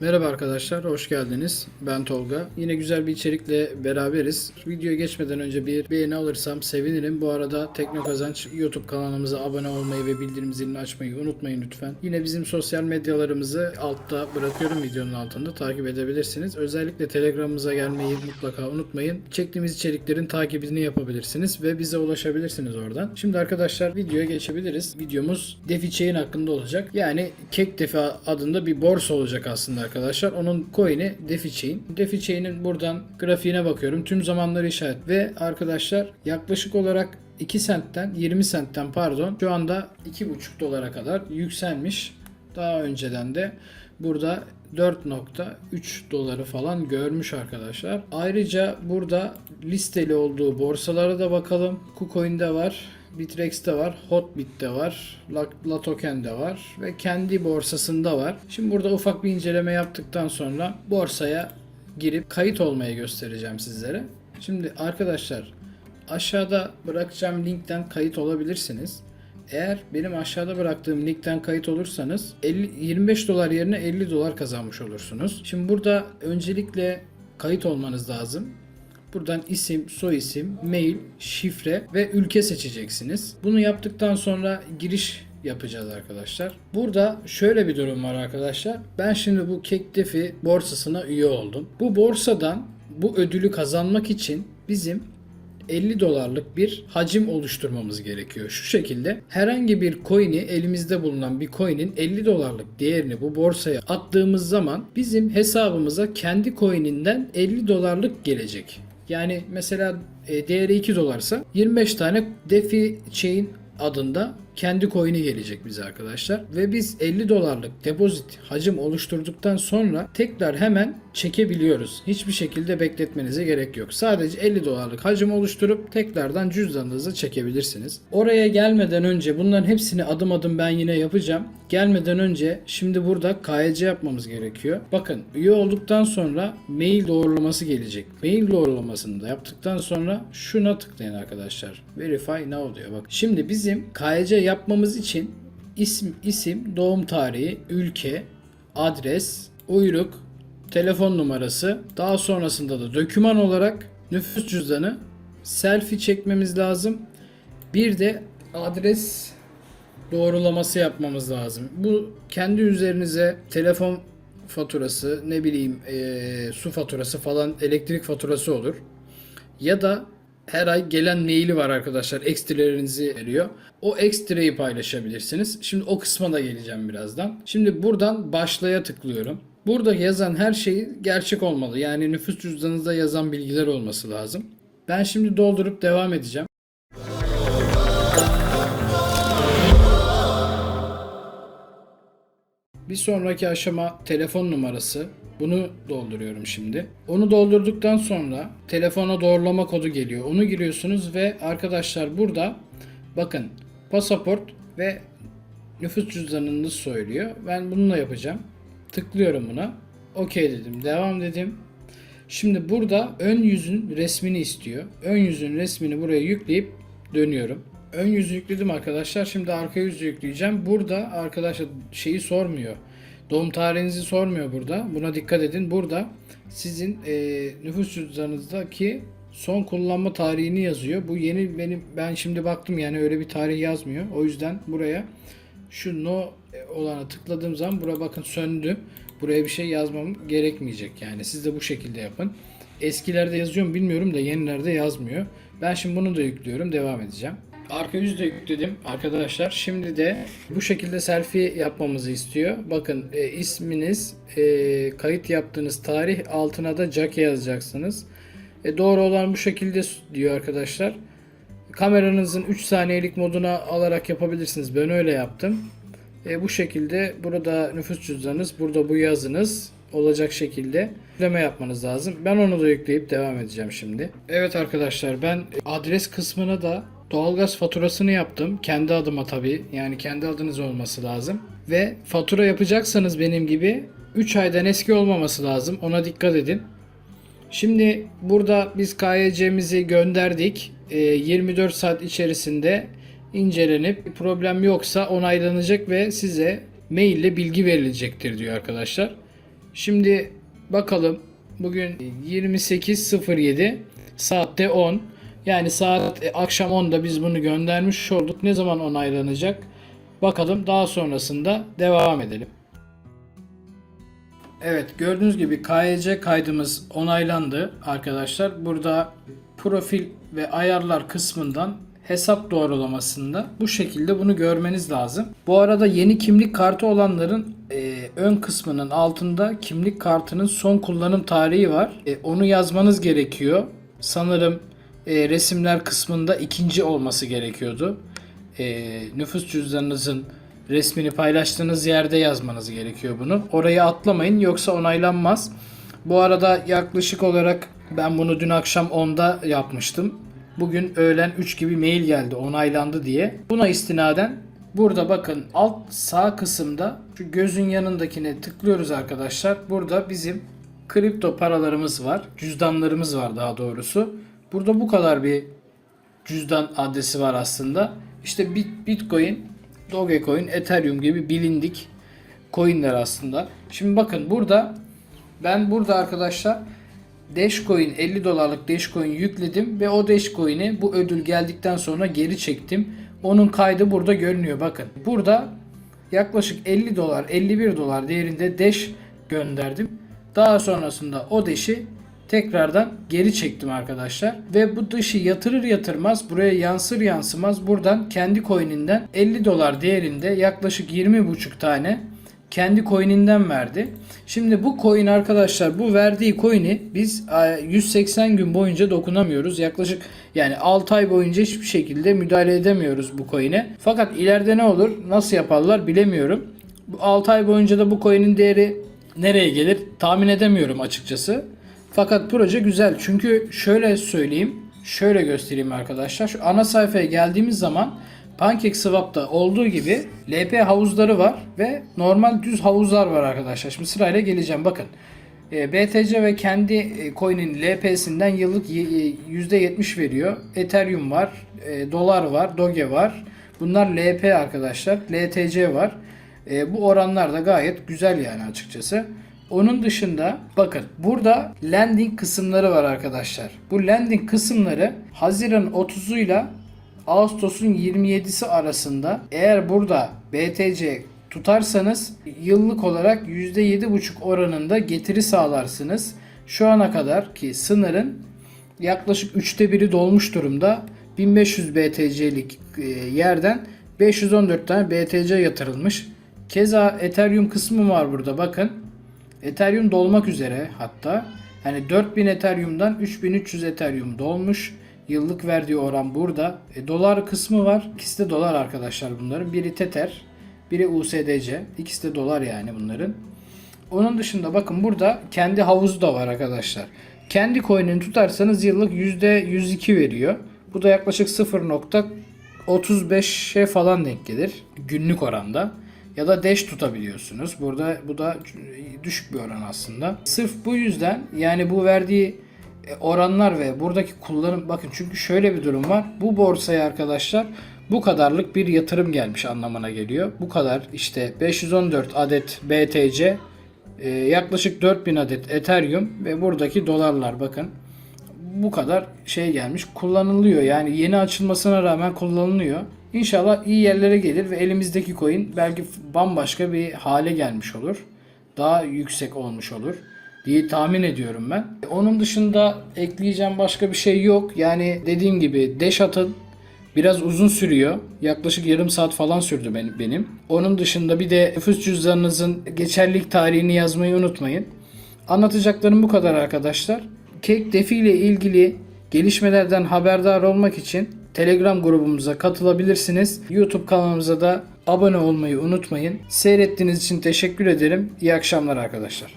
Merhaba arkadaşlar, hoş geldiniz. Ben Tolga. Yine güzel bir içerikle beraberiz. Videoya geçmeden önce bir beğeni alırsam sevinirim. Bu arada Tekno Kazanç YouTube kanalımıza abone olmayı ve bildirim zilini açmayı unutmayın lütfen. Yine bizim sosyal medyalarımızı altta bırakıyorum videonun altında takip edebilirsiniz. Özellikle Telegram'ımıza gelmeyi mutlaka unutmayın. Çektiğimiz içeriklerin takibini yapabilirsiniz ve bize ulaşabilirsiniz oradan. Şimdi arkadaşlar videoya geçebiliriz. Videomuz DeFi Chain hakkında olacak. Yani Kek DeFi adında bir borsa olacak aslında arkadaşlar. Onun coin'i DeFi Chain. DeFi Chain'in buradan grafiğine bakıyorum. Tüm zamanları işaret ve arkadaşlar yaklaşık olarak 2 sentten 20 sentten pardon şu anda 2,5 dolara kadar yükselmiş. Daha önceden de burada 4.3 doları falan görmüş arkadaşlar. Ayrıca burada listeli olduğu borsalara da bakalım. KuCoin'de var. Bitrex'te var, Hotbit'te var, La- Latoken'de var ve kendi borsasında var. Şimdi burada ufak bir inceleme yaptıktan sonra borsaya girip kayıt olmayı göstereceğim sizlere. Şimdi arkadaşlar aşağıda bırakacağım linkten kayıt olabilirsiniz. Eğer benim aşağıda bıraktığım linkten kayıt olursanız 50, 25 dolar yerine 50 dolar kazanmış olursunuz. Şimdi burada öncelikle kayıt olmanız lazım. Buradan isim, soyisim, mail, şifre ve ülke seçeceksiniz. Bunu yaptıktan sonra giriş yapacağız arkadaşlar. Burada şöyle bir durum var arkadaşlar. Ben şimdi bu Kekdefi borsasına üye oldum. Bu borsadan bu ödülü kazanmak için bizim 50 dolarlık bir hacim oluşturmamız gerekiyor. Şu şekilde herhangi bir coin'i elimizde bulunan bir coin'in 50 dolarlık değerini bu borsaya attığımız zaman bizim hesabımıza kendi coin'inden 50 dolarlık gelecek. Yani mesela e, değeri 2 dolarsa 25 tane DeFi Chain adında kendi coin'i gelecek bize arkadaşlar. Ve biz 50 dolarlık depozit hacim oluşturduktan sonra tekrar hemen çekebiliyoruz. Hiçbir şekilde bekletmenize gerek yok. Sadece 50 dolarlık hacim oluşturup tekrardan cüzdanınıza çekebilirsiniz. Oraya gelmeden önce bunların hepsini adım adım ben yine yapacağım. Gelmeden önce şimdi burada KYC yapmamız gerekiyor. Bakın üye olduktan sonra mail doğrulaması gelecek. Mail doğrulamasını da yaptıktan sonra şuna tıklayın arkadaşlar. Verify now diyor. Bak şimdi bizim KYC yapmamız için isim, isim, doğum tarihi, ülke, adres, uyruk, telefon numarası, daha sonrasında da doküman olarak nüfus cüzdanı, selfie çekmemiz lazım. Bir de adres doğrulaması yapmamız lazım. Bu kendi üzerinize telefon faturası, ne bileyim eee, su faturası falan, elektrik faturası olur. Ya da her ay gelen maili var arkadaşlar. Ekstrelerinizi veriyor. O ekstreyi paylaşabilirsiniz. Şimdi o kısma da geleceğim birazdan. Şimdi buradan başlaya tıklıyorum. Burada yazan her şey gerçek olmalı. Yani nüfus cüzdanınızda yazan bilgiler olması lazım. Ben şimdi doldurup devam edeceğim. Bir sonraki aşama telefon numarası. Bunu dolduruyorum şimdi. Onu doldurduktan sonra telefona doğrulama kodu geliyor. Onu giriyorsunuz ve arkadaşlar burada bakın pasaport ve nüfus cüzdanınızı söylüyor. Ben bununla yapacağım. Tıklıyorum buna. Okey dedim. Devam dedim. Şimdi burada ön yüzün resmini istiyor. Ön yüzün resmini buraya yükleyip dönüyorum. Ön yüzü yükledim arkadaşlar. Şimdi arka yüzü yükleyeceğim. Burada arkadaşlar şeyi sormuyor. Doğum tarihinizi sormuyor burada. Buna dikkat edin. Burada sizin e, nüfus cüzdanınızdaki son kullanma tarihini yazıyor. Bu yeni benim ben şimdi baktım yani öyle bir tarih yazmıyor. O yüzden buraya şu no olana tıkladığım zaman buraya bakın söndü. Buraya bir şey yazmam gerekmeyecek yani. Siz de bu şekilde yapın. Eskilerde yazıyor mu bilmiyorum da yenilerde yazmıyor. Ben şimdi bunu da yüklüyorum. Devam edeceğim. Arka yüzü de yükledim arkadaşlar. Şimdi de bu şekilde selfie yapmamızı istiyor. Bakın e, isminiz, e, kayıt yaptığınız tarih altına da Jackie yazacaksınız. E, doğru olan bu şekilde diyor arkadaşlar. Kameranızın 3 saniyelik moduna alarak yapabilirsiniz. Ben öyle yaptım. E, bu şekilde burada nüfus cüzdanınız, burada bu yazınız olacak şekilde yükleme yapmanız lazım. Ben onu da yükleyip devam edeceğim şimdi. Evet arkadaşlar ben adres kısmına da doğalgaz faturasını yaptım. Kendi adıma tabii. Yani kendi adınız olması lazım. Ve fatura yapacaksanız benim gibi 3 aydan eski olmaması lazım. Ona dikkat edin. Şimdi burada biz KYC'mizi gönderdik. Ee, 24 saat içerisinde incelenip problem yoksa onaylanacak ve size maille bilgi verilecektir diyor arkadaşlar. Şimdi bakalım bugün 28.07 saatte 10 yani saat e, akşam 10'da biz bunu göndermiş olduk. Ne zaman onaylanacak? Bakalım daha sonrasında devam edelim. Evet gördüğünüz gibi KYC kaydımız onaylandı arkadaşlar. Burada profil ve ayarlar kısmından hesap doğrulamasında bu şekilde bunu görmeniz lazım. Bu arada yeni kimlik kartı olanların e, ön kısmının altında kimlik kartının son kullanım tarihi var. E, onu yazmanız gerekiyor. Sanırım e, resimler kısmında ikinci olması gerekiyordu. E, nüfus cüzdanınızın resmini paylaştığınız yerde yazmanız gerekiyor bunu. Orayı atlamayın yoksa onaylanmaz. Bu arada yaklaşık olarak ben bunu dün akşam 10'da yapmıştım. Bugün öğlen 3 gibi mail geldi onaylandı diye. Buna istinaden burada bakın alt sağ kısımda şu gözün yanındakine tıklıyoruz arkadaşlar. Burada bizim kripto paralarımız var. Cüzdanlarımız var daha doğrusu. Burada bu kadar bir cüzdan adresi var aslında. İşte Bit- Bitcoin, Dogecoin, Ethereum gibi bilindik coinler aslında. Şimdi bakın burada ben burada arkadaşlar Dashcoin 50 dolarlık Dashcoin yükledim ve o Dashcoin'i bu ödül geldikten sonra geri çektim. Onun kaydı burada görünüyor bakın. Burada yaklaşık 50 dolar 51 dolar değerinde Dash gönderdim. Daha sonrasında o Dash'i tekrardan geri çektim arkadaşlar. Ve bu dışı yatırır yatırmaz buraya yansır yansımaz buradan kendi coin'inden 50 dolar değerinde yaklaşık 20,5 tane kendi coin'inden verdi. Şimdi bu coin arkadaşlar bu verdiği coin'i biz e, 180 gün boyunca dokunamıyoruz. Yaklaşık yani 6 ay boyunca hiçbir şekilde müdahale edemiyoruz bu coin'e. Fakat ileride ne olur nasıl yaparlar bilemiyorum. Bu 6 ay boyunca da bu coin'in değeri nereye gelir tahmin edemiyorum açıkçası. Fakat proje güzel. Çünkü şöyle söyleyeyim. Şöyle göstereyim arkadaşlar. Şu ana sayfaya geldiğimiz zaman PancakeSwap'ta olduğu gibi LP havuzları var ve normal düz havuzlar var arkadaşlar. Şimdi sırayla geleceğim. Bakın. E, BTC ve kendi e, coin'in LP'sinden yıllık y- e, %70 veriyor. Ethereum var, dolar var, Doge var. Bunlar LP arkadaşlar. LTC var. Bu oranlar da gayet güzel yani açıkçası. Onun dışında bakın burada landing kısımları var arkadaşlar. Bu landing kısımları Haziran 30'uyla Ağustos'un 27'si arasında eğer burada BTC tutarsanız yıllık olarak %7,5 oranında getiri sağlarsınız. Şu ana kadar ki sınırın yaklaşık üçte biri dolmuş durumda. 1500 BTC'lik e, yerden 514 tane BTC yatırılmış. Keza Ethereum kısmı var burada bakın. Ethereum dolmak üzere hatta. Hani 4000 Ethereum'dan 3300 Ethereum dolmuş. Yıllık verdiği oran burada. E, dolar kısmı var. İkisi de dolar arkadaşlar bunların. Biri Tether, biri USDC. İkisi de dolar yani bunların. Onun dışında bakın burada kendi havuzu da var arkadaşlar. Kendi coin'ini tutarsanız yıllık %102 veriyor. Bu da yaklaşık 0.35'e falan denk gelir günlük oranda. Ya da dash tutabiliyorsunuz. Burada bu da düşük bir oran aslında. Sırf bu yüzden yani bu verdiği e, oranlar ve buradaki kullanım bakın çünkü şöyle bir durum var. Bu borsaya arkadaşlar bu kadarlık bir yatırım gelmiş anlamına geliyor. Bu kadar işte 514 adet BTC, e, yaklaşık 4000 adet Ethereum ve buradaki dolarlar bakın. Bu kadar şey gelmiş kullanılıyor. Yani yeni açılmasına rağmen kullanılıyor. İnşallah iyi yerlere gelir ve elimizdeki coin belki bambaşka bir hale gelmiş olur. Daha yüksek olmuş olur diye tahmin ediyorum ben. Onun dışında ekleyeceğim başka bir şey yok. Yani dediğim gibi dash atın biraz uzun sürüyor. Yaklaşık yarım saat falan sürdü benim. Onun dışında bir de nüfus cüzdanınızın geçerlilik tarihini yazmayı unutmayın. Anlatacaklarım bu kadar arkadaşlar. Cake Defi ile ilgili gelişmelerden haberdar olmak için Telegram grubumuza katılabilirsiniz. YouTube kanalımıza da abone olmayı unutmayın. Seyrettiğiniz için teşekkür ederim. İyi akşamlar arkadaşlar.